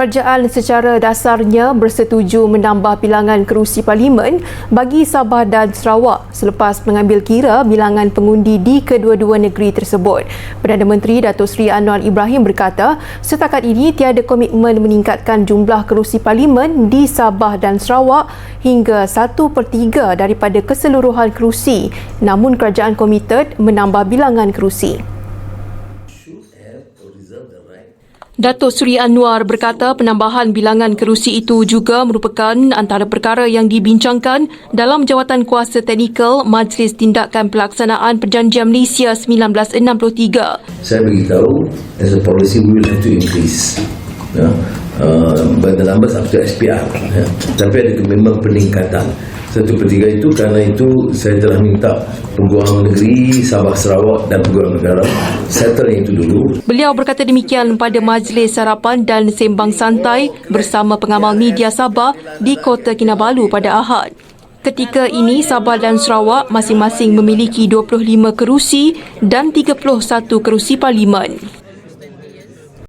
Kerajaan secara dasarnya bersetuju menambah bilangan kerusi parlimen bagi Sabah dan Sarawak selepas mengambil kira bilangan pengundi di kedua-dua negeri tersebut. Perdana Menteri Datuk Seri Anwar Ibrahim berkata, setakat ini tiada komitmen meningkatkan jumlah kerusi parlimen di Sabah dan Sarawak hingga 1 per 3 daripada keseluruhan kerusi. Namun kerajaan komited menambah bilangan kerusi. Datuk Seri Anwar berkata penambahan bilangan kerusi itu juga merupakan antara perkara yang dibincangkan dalam jawatan kuasa teknikal Majlis Tindakan Pelaksanaan Perjanjian Malaysia 1963. saya beritahu as a policy we will have to increase ya, uh, by the numbers up to SPR ya. tapi ada memang peningkatan satu per tiga itu kerana itu saya telah minta peguam negeri Sabah Sarawak dan peguam negara settle itu dulu Beliau berkata demikian pada majlis sarapan dan sembang santai bersama pengamal media Sabah di Kota Kinabalu pada Ahad. Ketika ini Sabah dan Sarawak masing-masing memiliki 25 kerusi dan 31 kerusi parlimen.